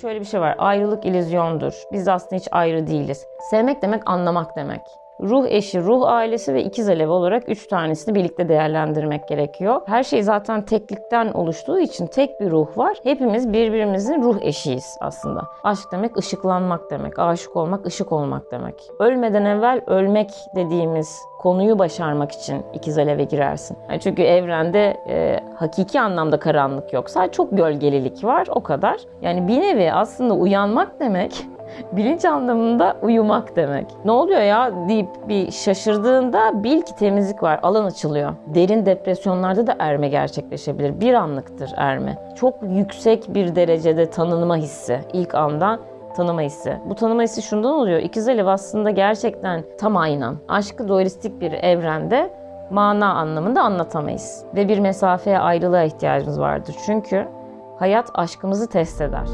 şöyle bir şey var. Ayrılık illüzyondur. Biz aslında hiç ayrı değiliz. Sevmek demek anlamak demek. Ruh eşi, ruh ailesi ve ikiz alev olarak üç tanesini birlikte değerlendirmek gerekiyor. Her şey zaten teklikten oluştuğu için tek bir ruh var. Hepimiz birbirimizin ruh eşiyiz aslında. Aşk demek ışıklanmak demek. Aşık olmak, ışık olmak demek. Ölmeden evvel ölmek dediğimiz konuyu başarmak için ikiz aleve girersin. Yani çünkü evrende e, hakiki anlamda karanlık yok. Sadece çok gölgelilik var o kadar. Yani bir nevi aslında uyanmak demek bilinç anlamında uyumak demek. Ne oluyor ya deyip bir şaşırdığında bil ki temizlik var, alan açılıyor. Derin depresyonlarda da erme gerçekleşebilir. Bir anlıktır erme. Çok yüksek bir derecede tanınma hissi ilk andan tanıma hissi. Bu tanıma hissi şundan oluyor. İkiz Alev aslında gerçekten tam aynan. Aşkı dualistik bir evrende mana anlamında anlatamayız. Ve bir mesafeye ayrılığa ihtiyacımız vardır. Çünkü hayat aşkımızı test eder.